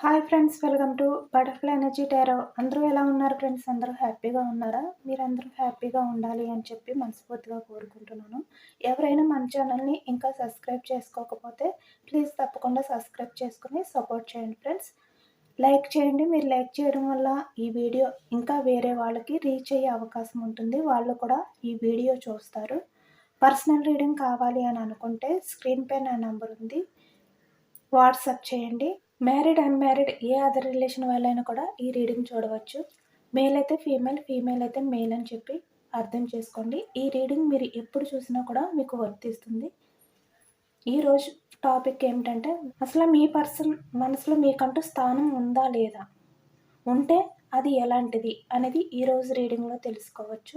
Hi friends welcome to butterfly energy tarot అందరూ ఎలా ఉన్నారు ఫ్రెండ్స్ అందరూ హ్యాపీగా ఉన్నారా? మీరందరూ హ్యాపీగా ఉండాలి అని చెప్పి మనస్ఫూర్తిగా కోరుకుంటున్నాను. ఎవరైనా మన ఛానల్ని ఇంకా సబ్స్క్రైబ్ చేసుకోకపోతే ప్లీజ్ తప్పకుండా సబ్స్క్రైబ్ చేసుకుని సపోర్ట్ చేయండి ఫ్రెండ్స్ లైక్ చేయండి. మీరు లైక్ చేయడం వల్ల ఈ వీడియో ఇంకా వేరే వాళ్ళకి రీచ్ అయ్యే అవకాశం ఉంటుంది. వాళ్ళు కూడా ఈ వీడియో చూస్తారు. పర్సనల్ రీడింగ్ కావాలి అని అనుకుంటే స్క్రీన్ పై నా నెంబర్ ఉంది. వాట్సాప్ చేయండి. మ్యారీడ్ అన్మ్యారీడ్ ఏ అదర్ రిలేషన్ వాళ్ళైనా కూడా ఈ రీడింగ్ చూడవచ్చు. మేల్ అయితే ఫీమేల్ ఫీమేల్ అయితే మేల్ అని చెప్పి అర్థం చేసుకోండి. ఈ రీడింగ్ మీరు ఎప్పుడు చూసినా కూడా మీకు వర్తిస్తుంది. ఈరోజు టాపిక్ ఏమిటంటే అసలు మీ పర్సన్ మనసులో మీకంటూ స్థానం ఉందా లేదా? ఉంటే అది ఎలాంటిది అనేది ఈరోజు రీడింగ్లో తెలుసుకోవచ్చు.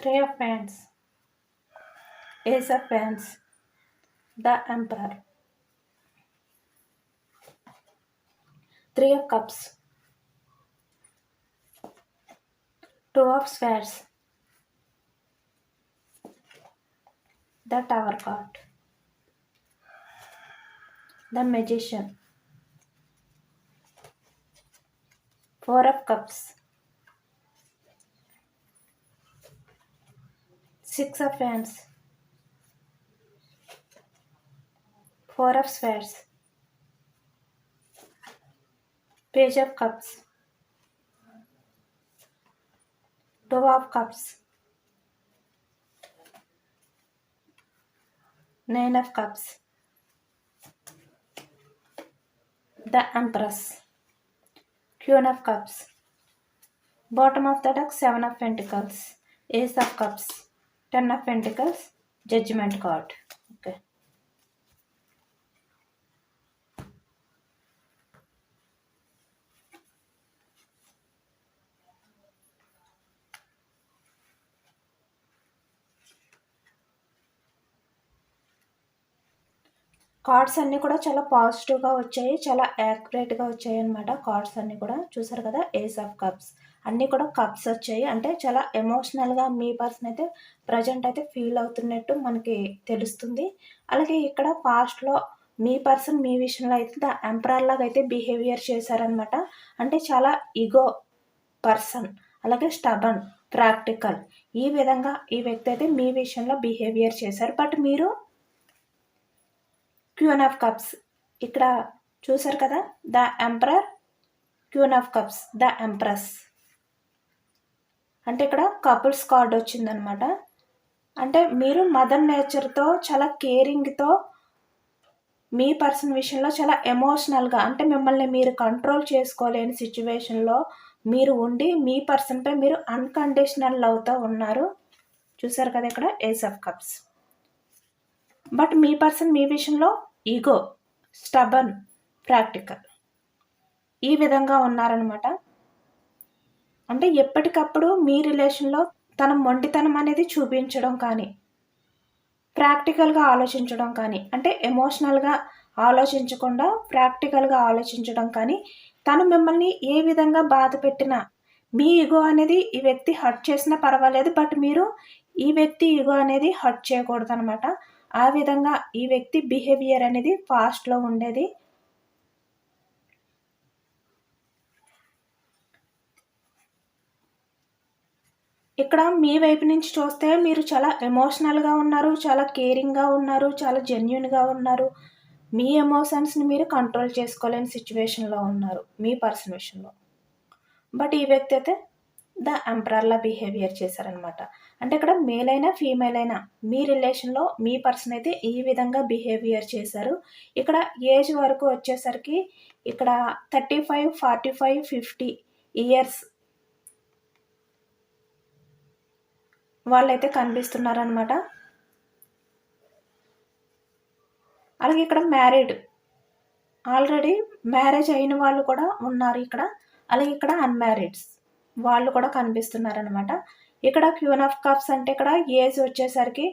Three of Wands, Ace of Wands, the Emperor, Three of Cups, Two of Swords, the Tower card, the Magician, Four of Cups, Six of Wands, Four of Swords, Page of Cups, Two of Cups, Nine of Cups, the Empress, Queen of Cups, bottom of the deck, Seven of Pentacles, Ace of Cups, ten of pentacles judgement card. Okay. Cards అన్నీ కూడా చాలా పాజిటివ్గా వచ్చాయి చాలా యాక్యురేట్గా వచ్చాయి అనమాట cards అన్నీ కూడా. చూసారు కదా ఏస్ ఆఫ్ కప్స్. అన్నీ కూడా కప్స్ వచ్చాయి. అంటే చాలా ఎమోషనల్గా మీ పర్సన్ అయితే ప్రజెంట్ అయితే ఫీల్ అవుతున్నట్టు మనకి తెలుస్తుంది. అలాగే ఇక్కడ పాస్ట్లో మీ పర్సన్ మీ విషయంలో అయితే ద ఎంపరర్ లాగా అయితే బిహేవియర్ చేశారనమాట అంటే చాలా ఈగో పర్సన్ అలాగే స్టబన్ ప్రాక్టికల్ ఈ విధంగా ఈ వ్యక్తి అయితే మీ విషయంలో బిహేవియర్ చేశారు. బట్ మీరు క్యూన్ ఆఫ్ కప్స్ ఇక్కడ చూసారు కదా? The emperor queen of cups the empress అంటే ఇక్కడ కపుల్స్ కార్డ్ వచ్చిందనమాట. అంటే మీరు మదర్ నేచర్తో చాలా కేరింగ్తో మీ పర్సన్ విషయంలో చాలా ఎమోషనల్గా అంటే మిమ్మల్ని మీరు కంట్రోల్ చేసుకోలేని సిచ్యువేషన్లో మీరు ఉండి మీ పర్సన్పై మీరు అన్కండిషనల్ లవ్తో ఉన్నారు. చూసారు కదా ఇక్కడ ఏస్ ఆఫ్ కప్స్ బట్ మీ పర్సన్ మీ విషయంలో ఈగో స్టబన్ ప్రాక్టికల్ ఈ విధంగా ఉన్నారనమాట. అంటే ఎప్పటికప్పుడు మీ రిలేషన్లో తన మొండితనం అనేది చూపించడం కానీ ప్రాక్టికల్గా ఆలోచించడం కానీ అంటే ఎమోషనల్గా ఆలోచించకుండా ప్రాక్టికల్గా ఆలోచించడం కానీ తను మిమ్మల్ని ఏ విధంగా బాధ పెట్టినా మీ ఈగో అనేది ఈ వ్యక్తి హర్ట్ చేసినా పర్వాలేదు బట్ మీరు ఈ వ్యక్తి ఈగో అనేది హర్ట్ చేయకూడదు అనమాట ఆ విధంగా ఈ వ్యక్తి బిహేవియర్ అనేది ఫాస్ట్లో ఉండేది. ఇక్కడ మీ వైపు నుంచి చూస్తే మీరు చాలా ఎమోషనల్గా ఉన్నారు చాలా కేరింగ్గా ఉన్నారు చాలా జెన్యున్గా ఉన్నారు. మీ ఎమోషన్స్ని మీరు కంట్రోల్ చేసుకోలేని సిచ్యువేషన్లో ఉన్నారు మీ పర్సన్ విషయంలో. బట్ ఈ వ్యక్తి అయితే ద ఎంపరర్లా బిహేవియర్ చేశారనమాట అంటే ఇక్కడ మేల్ అయినా ఫీమేల్ అయినా మీ రిలేషన్లో మీ పర్సన్ అయితే ఈ విధంగా బిహేవియర్ చేశారు. ఇక్కడ ఏజ్ వరకు వచ్చేసరికి ఇక్కడ thirty five forty five fifty years వాళ్ళైతే కనిపిస్తున్నారనమాట అలాగే ఇక్కడ మ్యారీడ్. ఆల్రెడీ మ్యారేజ్ అయిన వాళ్ళు కూడా ఉన్నారు ఇక్కడ. అలాగే ఇక్కడ అన్మ్యారీడ్స్. వాళ్ళు కూడా కనిపిస్తున్నారనమాట ఇక్కడ క్యూన్ ఆఫ్ కప్స్ అంటే ఇక్కడ ఏజ్ వచ్చేసరికి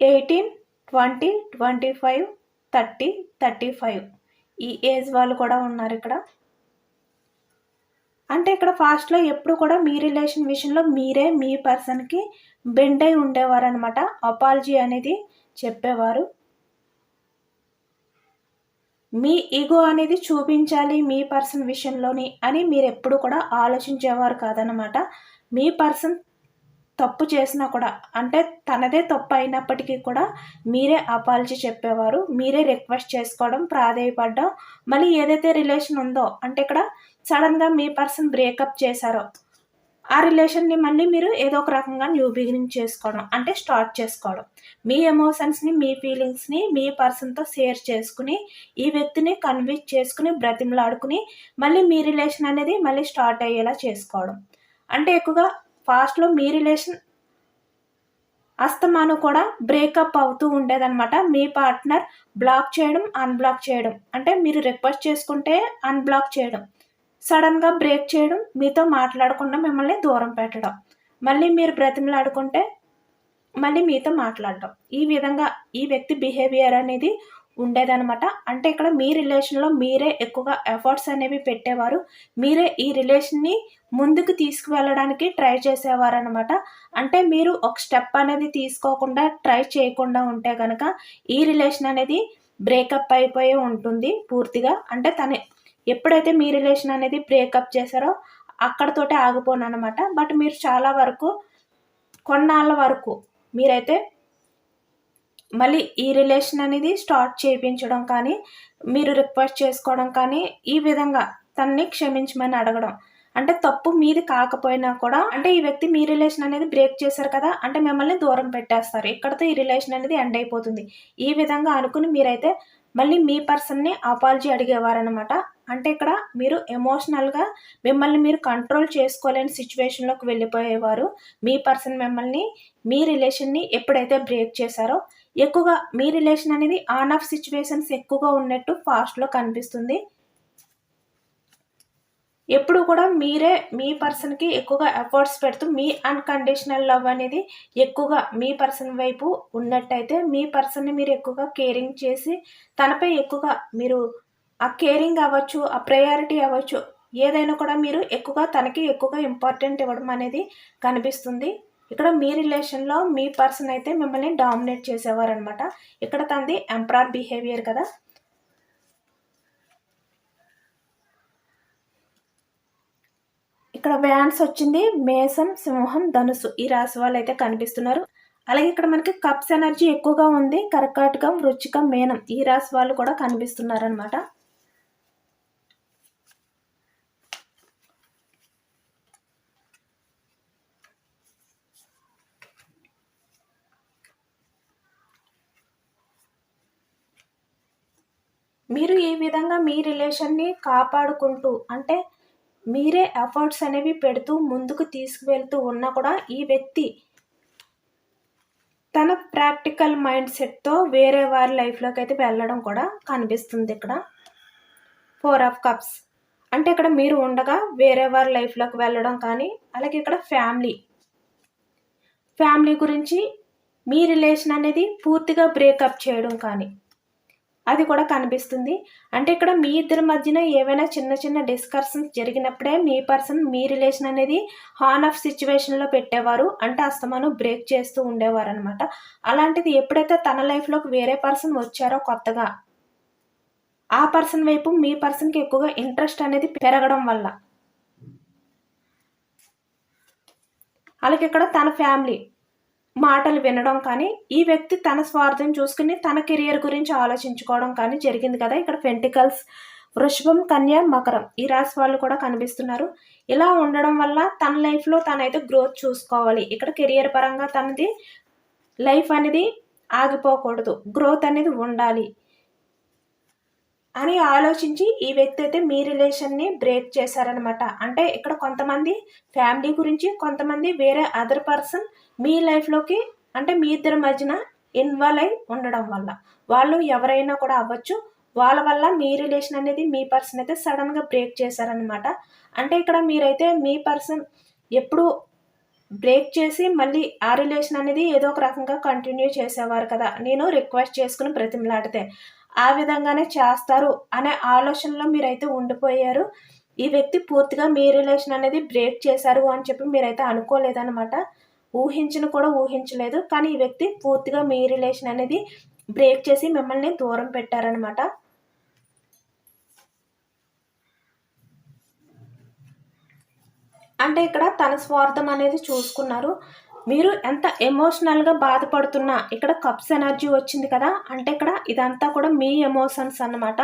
eighteen twenty twenty five thirty thirty five. ఈ ఏజ్ వాళ్ళు కూడా ఉన్నారు ఇక్కడ. అంటే ఇక్కడ ఫాస్ట్లో ఎప్పుడు కూడా మీ రిలేషన్ విషయంలో మీరే మీ పర్సన్కి బెండ్ అయి ఉండేవారు అనమాట అపాలజీ అనేది చెప్పేవారు. మీ ఈగో అనేది చూపించాలి మీ పర్సన్ విషయంలోని అని మీరు ఎప్పుడు కూడా ఆలోచించేవారు కాదనమాట మీ పర్సన్ తప్పు చేసినా కూడా అంటే తనదే తప్పు అయినప్పటికీ కూడా మీరే అపాలజీ చెప్పేవారు. మీరే రిక్వెస్ట్ చేసుకోవడం ప్రాధేయపడడం మళ్ళీ ఏదైతే రిలేషన్ ఉందో అంటే ఇక్కడ సడన్గా మీ పర్సన్ బ్రేకప్ చేశారో. ఆ రిలేషన్ని మళ్ళీ మీరు ఏదో ఒక రకంగా న్యూ బిగినింగ్ చేసుకోవడం అంటే స్టార్ట్ చేసుకోవడం. మీ ఎమోషన్స్ని మీ ఫీలింగ్స్ని మీ పర్సన్తో షేర్ చేసుకుని ఈ వ్యక్తిని కన్విన్స్ చేసుకుని బ్రతిమలాడుకుని మళ్ళీ మీ రిలేషన్ అనేది మళ్ళీ స్టార్ట్ అయ్యేలా చేసుకోవడం. అంటే ఎక్కువగా ఫాస్ట్లో మీ రిలేషన్ అస్తమాను కూడా బ్రేకప్ అవుతూ ఉండేదన్నమాట. మీ పార్ట్నర్ బ్లాక్ చేయడం అన్బ్లాక్ చేయడం. అంటే మీరు రిక్వెస్ట్ చేసుకుంటే అన్బ్లాక్ చేయడం. సడన్గా బ్రేక్ చేయడం మీతో మాట్లాడకుండా మిమ్మల్ని దూరం పెట్టడం. మళ్ళీ మీరు బ్రతిమలాడుకుంటే మళ్ళీ మీతో మాట్లాడడం. ఈ విధంగా ఈ వ్యక్తి బిహేవియర్ అనేది ఉండేదనమాట అంటే ఇక్కడ మీ రిలేషన్లో మీరే ఎక్కువగా ఎఫర్ట్స్ అనేవి పెట్టేవారు. మీరే ఈ రిలేషన్ని ముందుకు తీసుకువెళ్ళడానికి ట్రై చేసేవారు అనమాట అంటే మీరు ఒక స్టెప్ అనేది తీసుకోకుండా ట్రై చేయకుండా ఉంటే కనుక ఈ రిలేషన్ అనేది బ్రేకప్ అయిపోయి ఉంటుంది పూర్తిగా. అంటే తన ఎప్పుడైతే మీ రిలేషన్ అనేది బ్రేకప్ చేశారో అక్కడతోటే ఆగిపోను అనమాట బట్ మీరు చాలా వరకు కొన్నాళ్ళ వరకు మీరైతే మళ్ళీ ఈ రిలేషన్ అనేది స్టార్ట్ చేయించడం కానీ మీరు రిక్వెస్ట్ చేసుకోవడం కానీ ఈ విధంగా తన్ని క్షమించమని అడగడం. అంటే తప్పు మీది కాకపోయినా కూడా అంటే ఈ వ్యక్తి మీ రిలేషన్ అనేది బ్రేక్ చేశారు కదా అంటే మిమ్మల్ని దూరం పెట్టేస్తారు. ఇక్కడతో ఈ రిలేషన్ అనేది ఎండ్ అయిపోతుంది. ఈ విధంగా అనుకుని మీరైతే మళ్ళీ మీ పర్సన్ని అపాలజీ అడిగేవారనమాట అంటే ఇక్కడ మీరు ఎమోషనల్గా మిమ్మల్ని మీరు కంట్రోల్ చేసుకోలేని సిచ్యువేషన్లోకి వెళ్ళిపోయేవారు. మీ పర్సన్ మిమ్మల్ని మీ రిలేషన్ని ఎప్పుడైతే బ్రేక్ చేశారో ఎక్కువగా మీ రిలేషన్ అనేది ఆన్ ఆఫ్ సిచ్యువేషన్స్ ఎక్కువగా ఉన్నట్టు ఫాస్ట్లో కనిపిస్తుంది. ఎప్పుడు కూడా మీరే మీ పర్సన్కి ఎక్కువగా ఎఫర్ట్స్ పెడుతూ మీ అన్కండిషనల్ లవ్ అనేది ఎక్కువగా మీ పర్సన్ వైపు ఉన్నట్టయితే మీ పర్సన్ని మీరు ఎక్కువగా కేరింగ్ చేసి తనపై ఎక్కువగా మీరు ఆ కేరింగ్ అవ్వచ్చు ఆ ప్రయారిటీ అవ్వచ్చు ఏదైనా కూడా మీరు ఎక్కువగా తనకి ఎక్కువగా ఇంపార్టెంట్ ఇవ్వడం అనేది కనిపిస్తుంది. ఇక్కడ మీ రిలేషన్లో మీ పర్సన్ అయితే మిమ్మల్ని డామినేట్ చేసేవారు అనమాట ఇక్కడ తనది ఎంప్రార్ బిహేవియర్ కదా. ఇక్కడ వ్యాన్స్ వచ్చింది మేసం సింహం ధనుసు ఈ రాశి వాళ్ళు అయితే కనిపిస్తున్నారు. అలాగే ఇక్కడ మనకి కప్స్ ఎనర్జీ ఎక్కువగా ఉంది కర్కాటకం వృచ్చికం మేనం ఈ రాశి వాళ్ళు కూడా కనిపిస్తున్నారు అనమాట మీరు ఈ విధంగా మీ రిలేషన్ని కాపాడుకుంటూ అంటే మీరే ఎఫర్ట్స్ అనేవి పెడుతూ ముందుకు తీసుకువెళ్తూ ఉన్నా కూడా ఈ వ్యక్తి తన ప్రాక్టికల్ మైండ్ సెట్తో వేరే వారి లైఫ్లోకి అయితే వెళ్ళడం కూడా కనిపిస్తుంది ఇక్కడ. Four of cups. అంటే ఇక్కడ మీరు ఉండగా వేరే వారి లైఫ్లోకి వెళ్ళడం కానీ అలాగే ఇక్కడ ఫ్యామిలీ. ఫ్యామిలీ గురించి మీ రిలేషన్ అనేది పూర్తిగా బ్రేకప్ చేయడం కానీ అది కూడా కనిపిస్తుంది. అంటే ఇక్కడ మీ ఇద్దరి మధ్యన ఏవైనా చిన్న చిన్న డిస్కషన్స్ జరిగినప్పుడే మీ పర్సన్ మీ రిలేషన్ అనేది హాన్ ఆఫ్ సిచ్యువేషన్లో పెట్టేవారు. అంటే అస్తమాను బ్రేక్ చేస్తూ ఉండేవారు అనమాట అలాంటిది ఎప్పుడైతే తన లైఫ్లోకి వేరే పర్సన్ వచ్చారో కొత్తగా ఆ పర్సన్ వైపు మీ పర్సన్కి ఎక్కువగా ఇంట్రెస్ట్ అనేది పెరగడం వల్ల. అలాగే ఇక్కడ తన ఫ్యామిలీ మాటలు వినడం కానీ ఈ వ్యక్తి తన స్వార్థం చూసుకుని తన కెరియర్ గురించి ఆలోచించుకోవడం కానీ జరిగింది కదా. ఇక్కడ పెంటికల్స్ వృషభం కన్య మకరం ఈ రాశి వాళ్ళు కూడా కనిపిస్తున్నారు. ఇలా ఉండడం వల్ల తన లైఫ్లో తనైతే గ్రోత్ చూసుకోవాలి. ఇక్కడ కెరియర్ పరంగా తనది లైఫ్ అనేది ఆగిపోకూడదు. గ్రోత్ అనేది ఉండాలి అని ఆలోచించి ఈ వ్యక్తి అయితే మీ రిలేషన్ని బ్రేక్ చేశారనమాట అంటే ఇక్కడ కొంతమంది ఫ్యామిలీ గురించి కొంతమంది వేరే అదర్ పర్సన్ మీ లైఫ్లోకి అంటే మీ ఇద్దరి మధ్యన ఇన్వాల్వ్ అయి ఉండడం వల్ల. వాళ్ళు ఎవరైనా కూడా అవ్వచ్చు. వాళ్ళ వల్ల మీ రిలేషన్ అనేది మీ పర్సన్ అయితే సడన్గా బ్రేక్ చేశారనమాట అంటే ఇక్కడ మీరైతే మీ పర్సన్ ఎప్పుడు బ్రేక్ చేసి మళ్ళీ ఆ రిలేషన్ అనేది ఏదో ఒక రకంగా కంటిన్యూ చేసేవారు కదా. నేను రిక్వెస్ట్ చేసుకుని బ్రతిమలాడితే ఆ విధంగానే చేస్తారు అనే ఆలోచనలో మీరైతే ఉండిపోయారు. ఈ వ్యక్తి పూర్తిగా మీ రిలేషన్ అనేది బ్రేక్ చేశారు అని చెప్పి మీరైతే అనుకోలేదన్నమాట. ఊహించిన కూడా ఊహించలేదు. కానీ ఈ వ్యక్తి పూర్తిగా మీ రిలేషన్ అనేది బ్రేక్ చేసి మిమ్మల్ని దూరం పెట్టారనమాట అంటే ఇక్కడ తన స్వార్థం అనేది చూసుకున్నారు. మీరు ఎంత ఎమోషనల్గా బాధపడుతున్నా ఇక్కడ కప్స్ ఎనర్జీ వచ్చింది కదా. అంటే ఇక్కడ ఇదంతా కూడా మీ ఎమోషన్స్ అన్నమాట.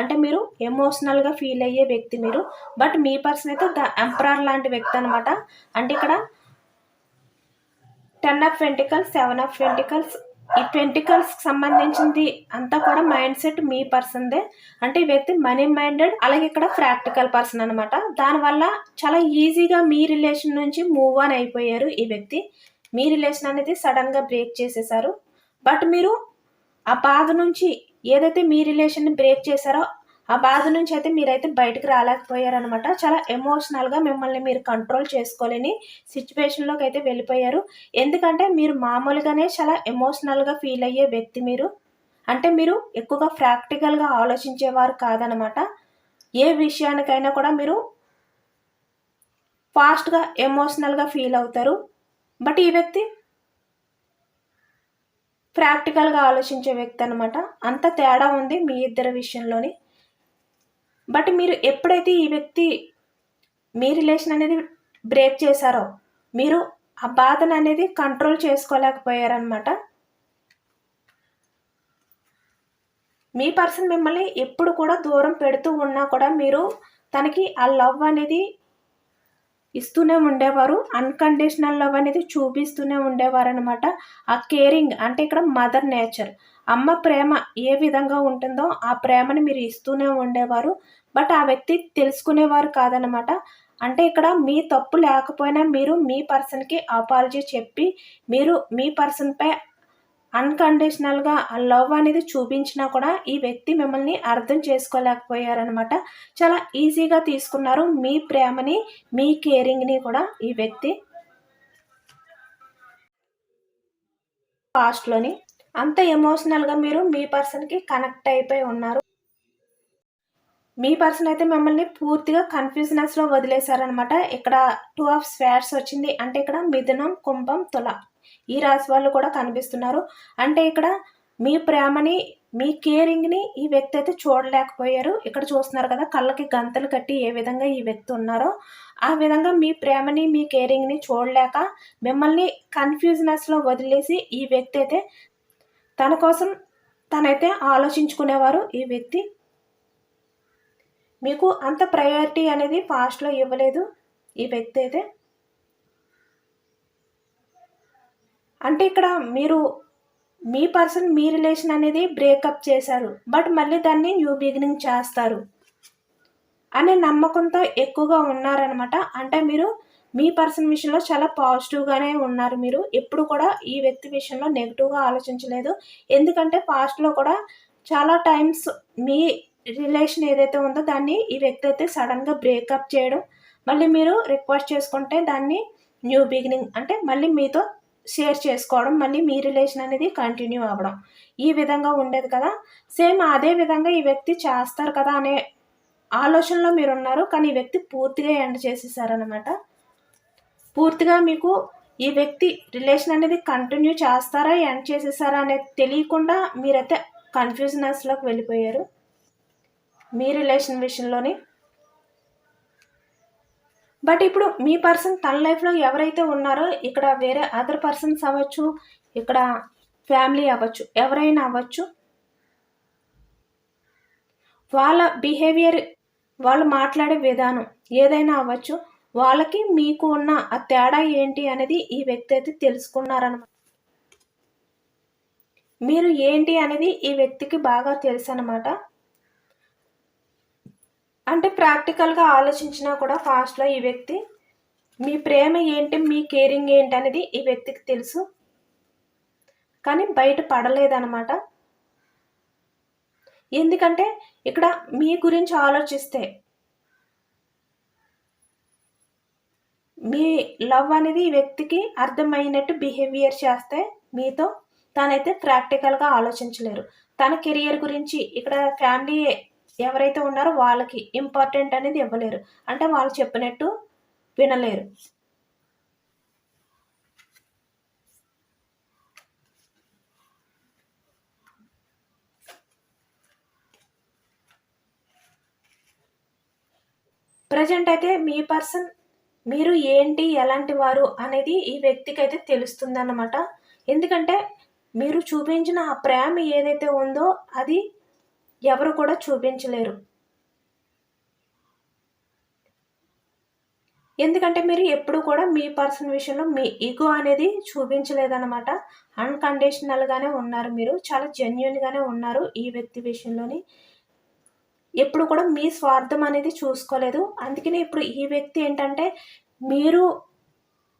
అంటే మీరు ఎమోషనల్గా ఫీల్ అయ్యే వ్యక్తి మీరు. బట్ మీ పర్సన్ అయితే ద ఎంపరర్ లాంటి వ్యక్తి అనమాట అంటే ఇక్కడ ten of pentacles seven of pentacles ఈ ట్వంటికల్స్కి సంబంధించింది అంతా కూడా మైండ్ సెట్ మీ పర్సన్దే. అంటే ఈ వ్యక్తి మనీ మైండెడ్ అలాగే ఇక్కడ ప్రాక్టికల్ పర్సన్ అనమాట దానివల్ల చాలా ఈజీగా మీ రిలేషన్ నుంచి మూవ్ ఆన్ అయిపోయారు ఈ వ్యక్తి. మీ రిలేషన్ అనేది సడన్గా బ్రేక్ చేసేసారు. బట్ మీరు ఆ బాధ నుంచి ఏదైతే మీ రిలేషన్ని బ్రేక్ చేశారో ఆ బాధ నుంచి అయితే మీరైతే బయటకు రాలేకపోయారనమాట చాలా ఎమోషనల్గా మిమ్మల్ని మీరు కంట్రోల్ చేసుకోలేని సిచ్యువేషన్లోకి అయితే వెళ్ళిపోయారు. ఎందుకంటే మీరు మామూలుగానే చాలా ఎమోషనల్గా ఫీల్ అయ్యే వ్యక్తి మీరు. అంటే మీరు ఎక్కువగా ప్రాక్టికల్గా ఆలోచించేవారు కాదనమాట ఏ విషయానికైనా కూడా మీరు ఫాస్ట్గా ఎమోషనల్గా ఫీల్ అవుతారు. బట్ ఈ వ్యక్తి ప్రాక్టికల్గా ఆలోచించే వ్యక్తి అనమాట అంత తేడా ఉంది మీ ఇద్దరి విషయంలోని. బట్ మీరు ఎప్పుడైతే ఈ వ్యక్తి మీ రిలేషన్ అనేది బ్రేక్ చేశారో మీరు ఆ బాధను అనేది కంట్రోల్ చేసుకోలేకపోయారనమాట మీ పర్సన్ మిమ్మల్ని ఎప్పుడు కూడా దూరం పెడుతూ ఉన్నా కూడా మీరు తనకి ఆ లవ్ అనేది ఇస్తూనే ఉండేవారు. అన్కండిషనల్ లవ్ అనేది చూపిస్తూనే ఉండేవారు అనమాట ఆ కేరింగ్ అంటే ఇక్కడ మదర్ నేచర్ అమ్మ ప్రేమ ఏ విధంగా ఉంటుందో ఆ ప్రేమని మీరు ఇస్తూనే ఉండేవారు. బట్ ఆ వ్యక్తి తెలుసుకునేవారు కాదనమాట అంటే ఇక్కడ మీ తప్పు లేకపోయినా మీరు మీ పర్సన్కి అపాలజీ చెప్పి మీరు మీ పర్సన్పై అన్కండిషనల్గా లవ్ అనేది చూపించినా కూడా ఈ వ్యక్తి మిమ్మల్ని అర్థం చేసుకోలేకపోయారనమాట చాలా ఈజీగా తీసుకున్నారు మీ ప్రేమని మీ కేరింగ్ని కూడా ఈ వ్యక్తి పాస్ట్లోని అంత ఎమోషనల్గా మీరు మీ పర్సన్కి కనెక్ట్ అయిపోయి ఉన్నారు. మీ పర్సన్ అయితే మిమ్మల్ని పూర్తిగా కన్ఫ్యూజనెస్లో వదిలేశారనమాట. ఇక్కడ టూ ఆఫ్ స్వేర్స్ వచ్చింది. అంటే ఇక్కడ మిథునం కుంభం తుల ఈ రాశి వాళ్ళు కూడా కనిపిస్తున్నారు. అంటే ఇక్కడ మీ ప్రేమని మీ కేరింగ్ని ఈ వ్యక్తి అయితే చూడలేకపోయారు. ఇక్కడ చూస్తున్నారు కదా కళ్ళకి గంతలు కట్టి ఏ విధంగా ఈ వ్యక్తి ఉన్నారో ఆ విధంగా మీ ప్రేమని మీ కేరింగ్ని చూడలేక మిమ్మల్ని కన్ఫ్యూజనెస్లో వదిలేసి ఈ వ్యక్తి అయితే తన కోసం తనైతే ఆలోచించుకునేవారు ఈ వ్యక్తి. మీకు అంత ప్రయారిటీ అనేది ఫాస్ట్లో ఇవ్వలేదు ఈ వ్యక్తి అయితే. అంటే ఇక్కడ మీరు మీ పర్సన్ మీ రిలేషన్ అనేది బ్రేకప్ చేశారు బట్ మళ్ళీ దాన్ని న్యూ బిగినింగ్ చేస్తారు అనే నమ్మకంతో ఎక్కువగా ఉన్నారనమాట అంటే మీరు మీ పర్సన్ విషయంలో చాలా పాజిటివ్గానే ఉన్నారు మీరు. ఎప్పుడు కూడా ఈ వ్యక్తి విషయంలో నెగిటివ్గా ఆలోచించలేదు. ఎందుకంటే పాస్ట్లో కూడా చాలా టైమ్స్ మీ రిలేషన్ ఏదైతే ఉందో దాన్ని ఈ వ్యక్తి అయితే సడన్గా బ్రేకప్ చేయడం మళ్ళీ మీరు రిక్వెస్ట్ చేసుకుంటే దాన్ని న్యూ బిగినింగ్ అంటే మళ్ళీ మీతో షేర్ చేసుకోవడం మళ్ళీ మీ రిలేషన్ అనేది కంటిన్యూ అవ్వడం. ఈ విధంగా ఉండేది కదా. సేమ్ అదే విధంగా ఈ వ్యక్తి చేస్తారు కదా అనే ఆలోచనలో మీరు ఉన్నారు కానీ ఈ వ్యక్తి పూర్తిగా ఎండ్ చేసేసారనమాట పూర్తిగా మీకు ఈ వ్యక్తి రిలేషన్ అనేది కంటిన్యూ చేస్తారా ఎండ్ చేసేసారా అనేది తెలియకుండా మీరైతే కన్ఫ్యూజనెస్లోకి వెళ్ళిపోయారు. మీ రిలేషన్ విషయంలోని. బట్ ఇప్పుడు మీ పర్సన్ తన లైఫ్లో ఎవరైతే ఉన్నారో ఇక్కడ వేరే అదర్ పర్సన్స్ అవ్వచ్చు ఇక్కడ ఫ్యామిలీ అవ్వచ్చు ఎవరైనా అవ్వచ్చు వాళ్ళ బిహేవియర్ వాళ్ళు మాట్లాడే విధానం ఏదైనా అవ్వచ్చు వాళ్ళకి మీకు ఉన్న ఆ తేడా ఏంటి అనేది ఈ వ్యక్తి అయితే తెలుసుకున్నారనమాట మీరు ఏంటి అనేది ఈ వ్యక్తికి బాగా తెలుసు అనమాట అంటే ప్రాక్టికల్గా ఆలోచించినా కూడా ఫాస్ట్లో ఈ వ్యక్తి మీ ప్రేమ ఏంటి మీ కేరింగ్ ఏంటి అనేది ఈ వ్యక్తికి తెలుసు. కానీ బయట పడలేదన్నమాట. ఎందుకంటే ఇక్కడ మీ గురించి ఆలోచిస్తే మీ లవ్ అనేది ఈ వ్యక్తికి అర్థమైనట్టు బిహేవియర్ చేస్తే మీతో తనైతే ప్రాక్టికల్గా ఆలోచించలేరు. తన కెరియర్ గురించి ఇక్కడ ఫ్యామిలీ ఎవరైతే ఉన్నారో వాళ్ళకి ఇంపార్టెంట్ అనేది ఇవ్వలేరు. అంటే వాళ్ళు చెప్పినట్టు వినలేరు. ప్రజెంట్ అయితే మీ పర్సన్ మీరు ఏంటి ఎలాంటి వారు అనేది ఈ వ్యక్తికి అయితే తెలుస్తుంది అన్నమాట ఎందుకంటే మీరు చూపించిన ఆ ప్రేమ ఏదైతే ఉందో అది ఎవరు కూడా చూపించలేరు. ఎందుకంటే మీరు ఎప్పుడు కూడా మీ పర్సన్ విషయంలో మీ ఈగో అనేది చూపించలేదన్నమాట. అన్కండిషనల్గానే ఉన్నారు మీరు. చాలా జెన్యున్గానే ఉన్నారు ఈ వ్యక్తి విషయంలోని. ఎప్పుడు కూడా మీ స్వార్థం అనేది చూసుకోలేదు. అందుకనే ఇప్పుడు ఈ వ్యక్తి ఏంటంటే మీరు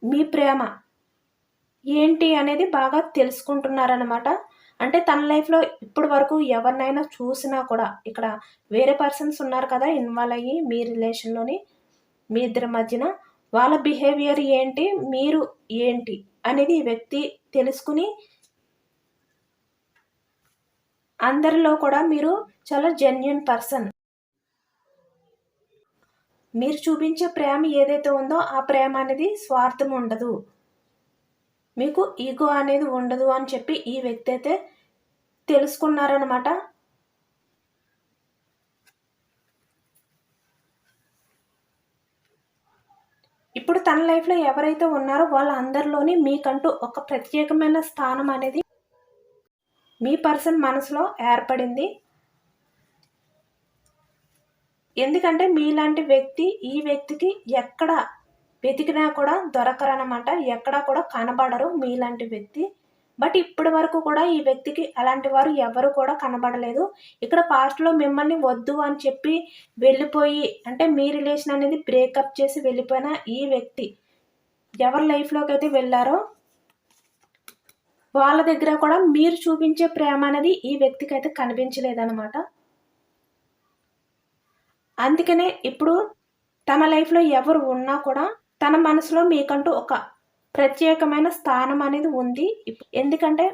మీ ప్రేమ ఏంటి అనేది బాగా తెలుసుకుంటున్నారనమాట అంటే తన లైఫ్లో ఇప్పటి వరకు ఎవరినైనా చూసినా కూడా ఇక్కడ వేరే పర్సన్స్ ఉన్నారు కదా ఇన్వాల్వ్ అయ్యి మీ రిలేషన్లోని మీ ఇద్దరి మధ్యన వాళ్ళ బిహేవియర్ ఏంటి మీరు ఏంటి అనేది ఈ వ్యక్తి తెలుసుకుని అందరిలో కూడా మీరు చాలా జెన్యున్ పర్సన్ మీరు చూపించే ప్రేమ ఏదైతే ఉందో ఆ ప్రేమ అనేది స్వార్థం ఉండదు. మీకు ఈగో అనేది ఉండదు అని చెప్పి ఈ వ్యక్తి అయితే తెలుసుకున్నారనమాట ఇప్పుడు తన లైఫ్లో ఎవరైతే ఉన్నారో వాళ్ళందరిలోని మీకంటూ ఒక ప్రత్యేకమైన స్థానం అనేది మీ పర్సన్ మనసులో ఏర్పడింది. ఎందుకంటే మీలాంటి వ్యక్తి ఈ వ్యక్తికి ఎక్కడ వెతికినా కూడా దొరకరనమాట ఎక్కడా కూడా కనబడరు మీలాంటి వ్యక్తి. బట్ ఇప్పటి వరకు కూడా ఈ వ్యక్తికి అలాంటి వారు ఎవరు కూడా కనబడలేదు. ఇక్కడ పాస్ట్లో మిమ్మల్ని వద్దు అని చెప్పి వెళ్ళిపోయి అంటే మీ రిలేషన్ అనేది బ్రేకప్ చేసి వెళ్ళిపోయిన ఈ వ్యక్తి ఎవరి లైఫ్లోకి అయితే వెళ్ళారో వాళ్ళ దగ్గర కూడా మీరు చూపించే ప్రేమ అనేది ఈ వ్యక్తికి అయితే కనిపించలేదన్నమాట. అందుకనే ఇప్పుడు తన లైఫ్లో ఎవరు ఉన్నా కూడా తన మనసులో మీకంటూ ఒక ప్రత్యేకమైన స్థానం అనేది ఉంది. ఎందుకంటే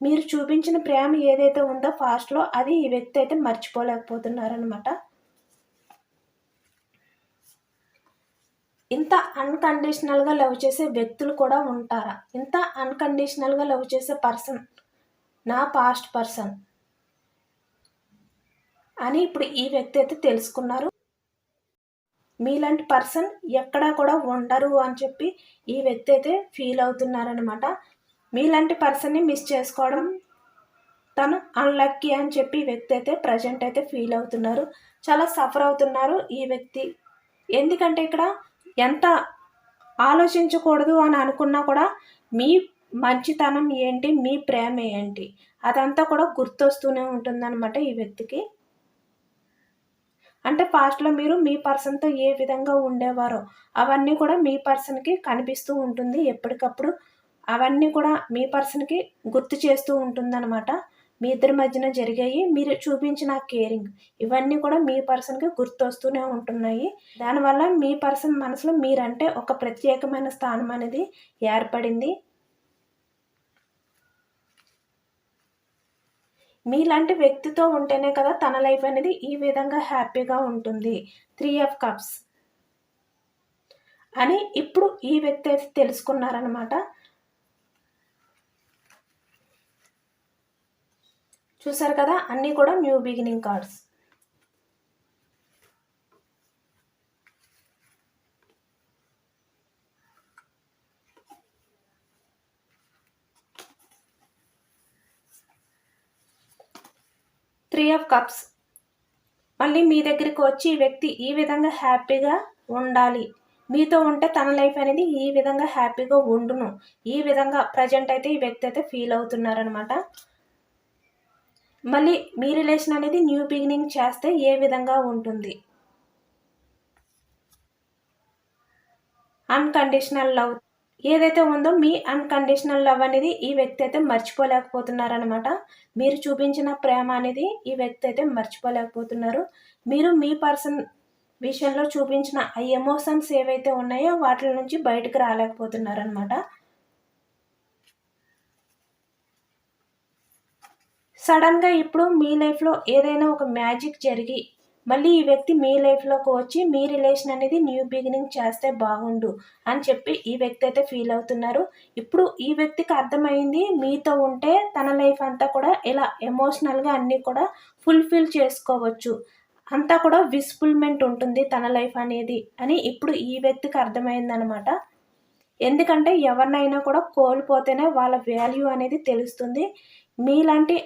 మీరు చూపించిన ప్రేమ ఏదైతే ఉందో ఫాస్ట్లో అది ఈ వ్యక్తి అయితే మర్చిపోలేకపోతున్నారనమాట ఇంత అన్కండిషనల్గా లవ్ చేసే వ్యక్తులు కూడా ఉంటారా? ఇంత అన్కండిషనల్గా లవ్ చేసే పర్సన్ నా పాస్ట్ పర్సన్ అని ఇప్పుడు ఈ వ్యక్తి అయితే తెలుసుకున్నారు. మీలాంటి పర్సన్ ఎక్కడా కూడా ఉండరు అని చెప్పి ఈ వ్యక్తి అయితే ఫీల్ అవుతున్నారనమాట మీలాంటి పర్సన్ని మిస్ చేసుకోవడం తను అన్లక్కీ అని చెప్పి ఈ వ్యక్తి అయితే ప్రజెంట్ అయితే ఫీల్ అవుతున్నారు. చాలా సఫర్ అవుతున్నారు ఈ వ్యక్తి. ఎందుకంటే ఇక్కడ ఎంత ఆలోచించకూడదు అని అనుకున్నా కూడా మీ మంచితనం ఏంటి? మీ ప్రేమ ఏంటి? అదంతా కూడా గుర్తొస్తూనే ఉంటుందన్నమాట ఈ వ్యక్తికి. అంటే పాస్ట్లో మీరు మీ పర్సన్తో ఏ విధంగా ఉండేవారో అవన్నీ కూడా మీ పర్సన్కి కనిపిస్తూ ఉంటుంది. ఎప్పటికప్పుడు అవన్నీ కూడా మీ పర్సన్కి గుర్తు చేస్తూ ఉంటుందన్నమాట. మీ ఇద్దరి మధ్యన జరిగాయి. మీరు చూపించిన కేరింగ్ ఇవన్నీ కూడా మీ పర్సన్కి గుర్తొస్తూనే ఉంటున్నాయి. దానివల్ల మీ పర్సన్ మనసులో మీరంటే ఒక ప్రత్యేకమైన స్థానం అనేది ఏర్పడింది. మీలాంటి వ్యక్తితో ఉంటేనే కదా తన లైఫ్ అనేది ఈ విధంగా హ్యాపీగా ఉంటుంది. Three of cups. అని ఇప్పుడు ఈ వ్యక్తి అయితే తెలుసుకున్నారనమాట చూసారు కదా? అన్నీ కూడా new beginning cards. Three of cups మళ్ళీ మీ దగ్గరికి వచ్చి ఈ వ్యక్తి ఈ విధంగా హ్యాపీగా ఉండాలి. మీతో ఉంటే తన లైఫ్ అనేది ఈ విధంగా హ్యాపీగా ఉండును. ఈ విధంగా ప్రజెంట్ అయితే ఈ వ్యక్తి అయితే ఫీల్ అవుతున్నారనమాట మళ్ళీ మీ రిలేషన్ అనేది న్యూ బిగినింగ్ చేస్తే ఏ విధంగా ఉంటుంది? Unconditional love. ఏదైతే ఉందో మీ అన్కండిషనల్ లవ్ అనేది ఈ వ్యక్తి అయితే మర్చిపోలేకపోతున్నారనమాట మీరు చూపించిన ప్రేమ అనేది ఈ వ్యక్తి అయితే మర్చిపోలేకపోతున్నారు. మీరు మీ పర్సన్ విషయంలో చూపించిన ఆ ఎమోషన్స్ ఏవైతే ఉన్నాయో వాటి నుంచి బయటకు రాలేకపోతున్నారనమాట సడన్గా ఇప్పుడు మీ లైఫ్లో ఏదైనా ఒక మ్యాజిక్ జరిగి మళ్ళీ ఈ వ్యక్తి మీ లైఫ్లోకి వచ్చి మీ రిలేషన్ అనేది న్యూ బిగినింగ్ చేస్తే బాగుండు అని చెప్పి ఈ వ్యక్తి అయితే ఫీల్ అవుతున్నారు. ఇప్పుడు ఈ వ్యక్తికి అర్థమైంది మీతో ఉంటే తన లైఫ్ అంతా కూడా ఇలా ఎమోషనల్గా అన్నీ కూడా ఫుల్ఫిల్ చేసుకోవచ్చు. అంతా కూడా విస్ఫుల్మెంట్ ఉంటుంది తన లైఫ్ అనేది అని ఇప్పుడు ఈ వ్యక్తికి అర్థమైందనమాట ఎందుకంటే ఎవరినైనా కూడా కోల్పోతేనే వాళ్ళ వాల్యూ అనేది తెలుస్తుంది. మీలాంటి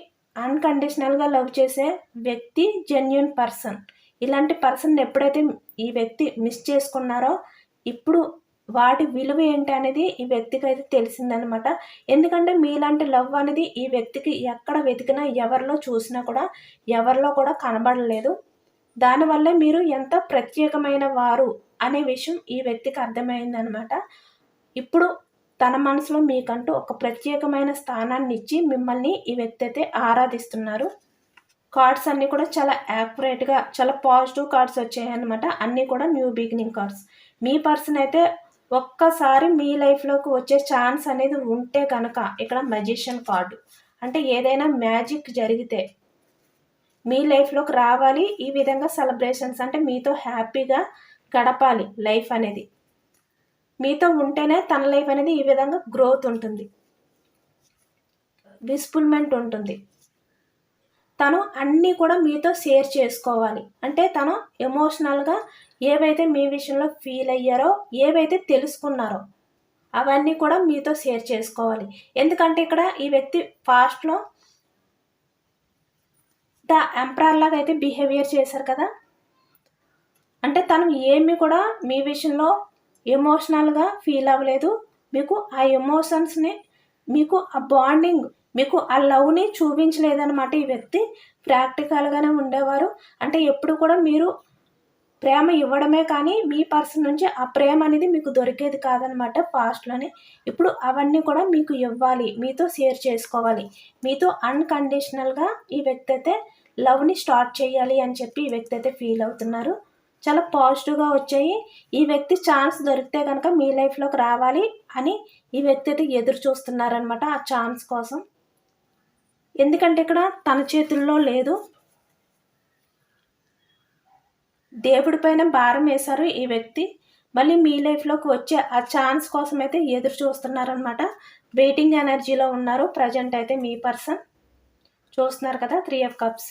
అన్కండిషనల్గా లవ్ చేసే వ్యక్తి జెన్యున్ పర్సన్. ఇలాంటి పర్సన్ ఎప్పుడైతే ఈ వ్యక్తి మిస్ చేసుకున్నారో ఇప్పుడు వాటి విలువ ఏంటి అనేది ఈ వ్యక్తికి అయితే తెలిసిందనమాట ఎందుకంటే మీలాంటి లవ్ అనేది ఈ వ్యక్తికి ఎక్కడ వెతికినా ఎవరిలో చూసినా కూడా ఎవరిలో కూడా కనబడలేదు. దానివల్లే మీరు ఎంత ప్రత్యేకమైన వారు అనే విషయం ఈ వ్యక్తికి అర్థమైందనమాట ఇప్పుడు తన మనసులో మీకంటూ ఒక ప్రత్యేకమైన స్థానాన్ని ఇచ్చి మిమ్మల్ని ఈ వ్యక్తి అయితే ఆరాధిస్తున్నారు. కార్డ్స్ అన్నీ కూడా చాలా యాక్యురేట్గా చాలా పాజిటివ్ కార్డ్స్ వచ్చాయన్నమాట. అన్నీ కూడా న్యూ బిగినింగ్ కార్డ్స్. మీ పర్సన్ అయితే ఒక్కసారి మీ లైఫ్లోకి వచ్చే ఛాన్స్ అనేది ఉంటే కనుక ఇక్కడ మెజిషియన్ కార్డు. అంటే ఏదైనా మ్యాజిక్ జరిగితే మీ లైఫ్లోకి రావాలి. ఈ విధంగా సెలబ్రేషన్స్ అంటే మీతో హ్యాపీగా గడపాలి లైఫ్ అనేది. మీతో ఉంటేనే తన లైఫ్ అనేది ఈ విధంగా గ్రోత్ ఉంటుంది. విస్ఫుల్మెంట్ ఉంటుంది. తను అన్నీ కూడా మీతో షేర్ చేసుకోవాలి. అంటే తను ఎమోషనల్గా ఏవైతే మీ విషయంలో ఫీల్ అయ్యారో ఏవైతే తెలుసుకున్నారో అవన్నీ కూడా మీతో షేర్ చేసుకోవాలి. ఎందుకంటే ఇక్కడ ఈ వ్యక్తి ఫాస్ట్లో ద ఎంప్రార్ లాగా అయితే బిహేవియర్ చేశారు కదా. అంటే తను ఏమి కూడా మీ విషయంలో ఎమోషనల్గా ఫీల్ అవ్వలేదు. మీకు ఆ ఎమోషన్స్ని మీకు ఆ బాండింగ్ మీకు ఆ లవ్ని చూపించలేదన్నమాట ఈ వ్యక్తి. ప్రాక్టికల్గానే ఉండేవారు. అంటే ఎప్పుడు కూడా మీరు ప్రేమ ఇవ్వడమే కానీ మీ పర్సన్ నుంచి ఆ ప్రేమ అనేది మీకు దొరికేది కాదనమాట పాస్ట్లోనే ఇప్పుడు అవన్నీ కూడా మీకు ఇవ్వాలి. మీతో షేర్ చేసుకోవాలి. మీతో అన్కండిషనల్గా ఈ వ్యక్తి అయితే లవ్ని స్టార్ట్ చేయాలి అని చెప్పి ఈ వ్యక్తి అయితే ఫీల్ అవుతున్నారు. చాలా పాజిటివ్గా వచ్చాయి. ఈ వ్యక్తి ఛాన్స్ దొరికితే కనుక మీ లైఫ్లోకి రావాలి అని ఈ వ్యక్తి అయితే ఎదురు చూస్తున్నారనమాట ఆ ఛాన్స్ కోసం. ఎందుకంటే ఇక్కడ తన చేతుల్లో లేదు. దేవుడి పైన భారం వేశారు ఈ వ్యక్తి. మళ్ళీ మీ లైఫ్లోకి వచ్చే ఆ ఛాన్స్ కోసం అయితే ఎదురు చూస్తున్నారనమాట వెయిటింగ్ ఎనర్జీలో ఉన్నారు. ప్రజెంట్ అయితే మీ పర్సన్. చూస్తున్నారు కదా త్రీ ఆఫ్ కప్స్.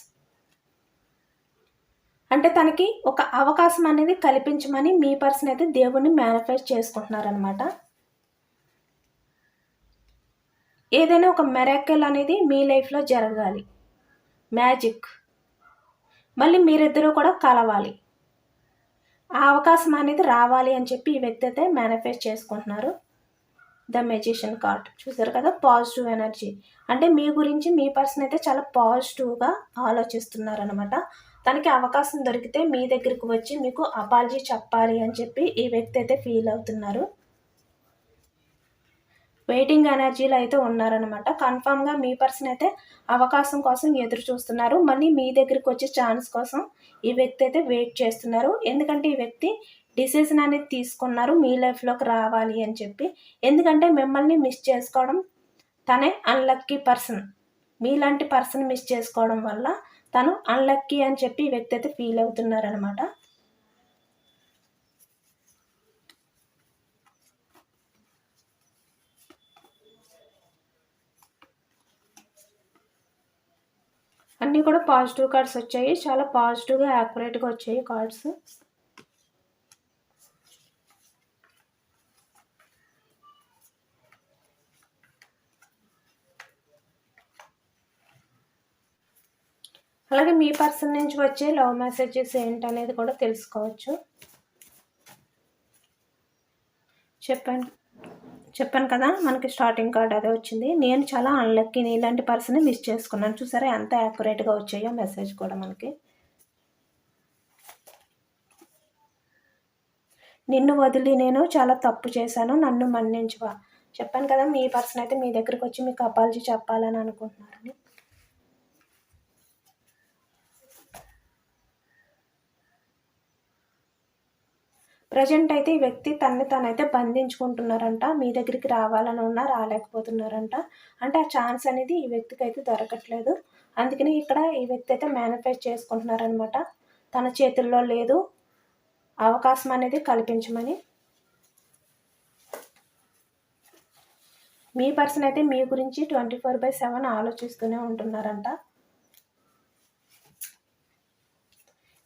అంటే తనకి ఒక అవకాశం అనేది కల్పించమని మీ పర్సన్ అయితే దేవుణ్ణి మేనిఫెస్ట్ చేసుకుంటున్నారనమాట ఏదైనా ఒక మెరాకిల్ అనేది మీ లైఫ్లో జరగాలి. మ్యాజిక్ మళ్ళీ మీరిద్దరూ కూడా కలవాలి. ఆ అవకాశం అనేది రావాలి అని చెప్పి ఈ వ్యక్తి అయితే మేనిఫెస్ట్ చేసుకుంటున్నారు. ద మెజిషియన్ కార్డ్ చూసారు కదా? పాజిటివ్ ఎనర్జీ అంటే మీ గురించి మీ పర్సన్ అయితే చాలా పాజిటివ్గా ఆలోచిస్తున్నారనమాట తనకి అవకాశం దొరికితే మీ దగ్గరికి వచ్చి మీకు అపాలజీ చెప్పాలి అని చెప్పి ఈ వ్యక్తి అయితే ఫీల్ అవుతున్నారు. వెయిటింగ్ ఎనర్జీలో అయితే ఉన్నారనమాట కన్ఫామ్గా మీ పర్సన్ అయితే అవకాశం కోసం ఎదురు చూస్తున్నారు. మళ్ళీ మీ దగ్గరికి వచ్చే ఛాన్స్ కోసం ఈ వ్యక్తి అయితే వెయిట్ చేస్తున్నారు. ఎందుకంటే ఈ వ్యక్తి డిసిజన్ అనేది తీసుకున్నారు. మీ లైఫ్లోకి రావాలి అని చెప్పి. ఎందుకంటే మిమ్మల్ని మిస్ చేసుకోవడం తనే అన్లక్కీ పర్సన్ మీలాంటి పర్సన్ మిస్ చేసుకోవడం వల్ల తను అన్లక్కీ అని చెప్పి ఈ వ్యక్తి అయితే ఫీల్ అవుతున్నారనమాట అన్నీ కూడా పాజిటివ్ కార్డ్స్ వచ్చాయి. చాలా పాజిటివ్గా యాక్యురేట్గా వచ్చాయి కార్డ్స్ అలాగే మీ పర్సన్ నుంచి వచ్చే లవ్ మెసేజెస్ ఏంటనేది కూడా తెలుసుకోవచ్చు. చెప్పాను. చెప్పాను కదా మనకి స్టార్టింగ్ కార్డ్ అదే వచ్చింది. నేను చాలా అన్లక్కీ ఇలాంటి పర్సన్ మిస్ చేసుకున్నాను. చూసారా ఎంత యాక్యురేట్గా వచ్చాయో మెసేజ్ కూడా మనకి. నిన్ను వదిలి నేను చాలా తప్పు చేశాను నన్ను మన్నించవా చెప్పాను కదా మీ పర్సన్ అయితే మీ దగ్గరికి వచ్చి మీకు అపాలజీ చెప్పాలని అనుకుంటున్నారని. ప్రజెంట్ అయితే ఈ వ్యక్తి తన్ని తనైతే బంధించుకుంటున్నారంట మీ దగ్గరికి రావాలని ఉన్నా రాలేకపోతున్నారంట. అంటే ఆ ఛాన్స్ అనేది ఈ వ్యక్తికి అయితే దొరకట్లేదు. అందుకని ఇక్కడ ఈ వ్యక్తి అయితే మేనిఫెస్ట్ చేసుకుంటున్నారనమాట. తన చేతుల్లో లేదు. అవకాశం అనేది కల్పించమని. మీ పర్సన్ అయితే మీ గురించి ట్వంటీ ఫోర్ బై సెవెన్ ఆలోచిస్తూనే ఉంటున్నారంట.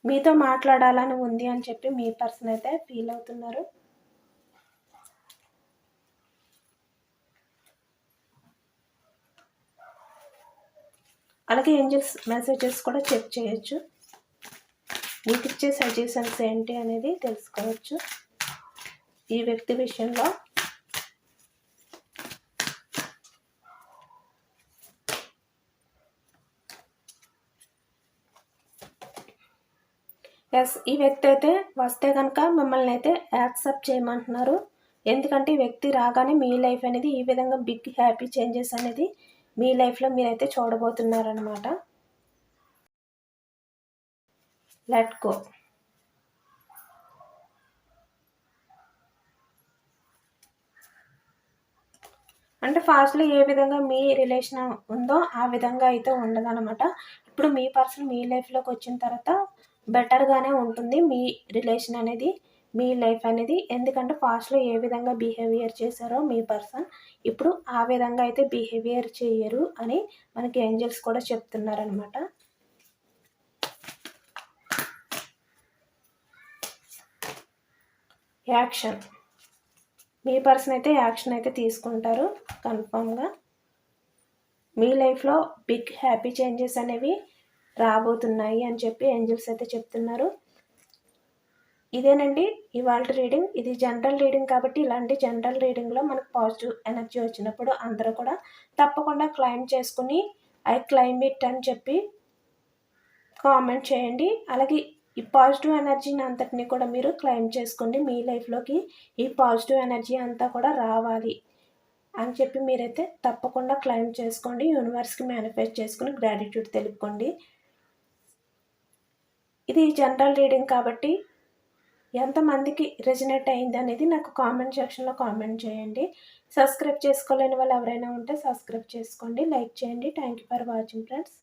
మీతో మాట్లాడాలని ఉంది అని చెప్పి మీ పర్సన్ అయితే ఫీల్ అవుతున్నారు. అలాగే ఏంజల్స్ మెసేజెస్ కూడా చెక్ చేయొచ్చు. మీకు ఇచ్చే సజెషన్స్ ఏంటి అనేది తెలుసుకోవచ్చు. ఈ వ్యక్తి విషయంలో ఎస్ ఈ వ్యక్తి అయితే వస్తే కనుక మిమ్మల్ని అయితే యాక్సెప్ట్ చేయమంటున్నారు. ఎందుకంటే ఈ వ్యక్తి రాగానే మీ లైఫ్ అనేది ఈ విధంగా బిగ్ హ్యాపీ చేంజెస్ అనేది మీ లైఫ్లో మీరైతే చూడబోతున్నారనమాట లెట్ గో అంటే ఫాస్ట్లో ఏ విధంగా మీ రిలేషన్ ఉందో ఆ విధంగా అయితే ఉండదన్నమాట. ఇప్పుడు మీ పర్సన్ మీ లైఫ్లోకి వచ్చిన తర్వాత బెటర్గానే ఉంటుంది. మీ రిలేషన్ అనేది మీ లైఫ్ అనేది. ఎందుకంటే ఫాస్ట్లో ఏ విధంగా బిహేవియర్ చేశారో మీ పర్సన్ ఇప్పుడు ఆ విధంగా అయితే బిహేవియర్ చేయరు అని మనకి ఏంజల్స్ కూడా చెప్తున్నారనమాట యాక్షన్. మీ పర్సన్ అయితే యాక్షన్ అయితే తీసుకుంటారు కన్ఫామ్గా. మీ లైఫ్లో బిగ్ హ్యాపీ చేంజెస్ అనేవి రాబోతున్నాయి అని చెప్పి ఏంజల్స్ అయితే చెప్తున్నారు. ఇదేనండి ఇవాళ రీడింగ్. ఇది జనరల్ రీడింగ్ కాబట్టి ఇలాంటి జనరల్ రీడింగ్లో మనకు పాజిటివ్ ఎనర్జీ వచ్చినప్పుడు అందరూ కూడా తప్పకుండా క్లైమ్ చేసుకుని ఐ క్లైమ్ ఇట్ అని చెప్పి కామెంట్ చేయండి. అలాగే ఈ పాజిటివ్ ఎనర్జీని అంతటిని కూడా మీరు క్లైమ్ చేసుకోండి. మీ లైఫ్లోకి ఈ పాజిటివ్ ఎనర్జీ అంతా కూడా రావాలి అని చెప్పి మీరైతే తప్పకుండా క్లైమ్ చేసుకోండి. యూనివర్స్కి మేనిఫెస్ట్ చేసుకుని గ్రాటిట్యూడ్ తెలుపుకోండి. ఇది జనరల్ రీడింగ్ కాబట్టి ఎంతమందికి రెజినేట్ అయింది అనేది నాకు కామెంట్ సెక్షన్లో కామెంట్ చేయండి. సబ్స్క్రైబ్ చేసుకోలేని వాళ్ళు ఎవరైనా ఉంటే సబ్స్క్రైబ్ చేసుకోండి. లైక్ చేయండి. Thank you for watching friends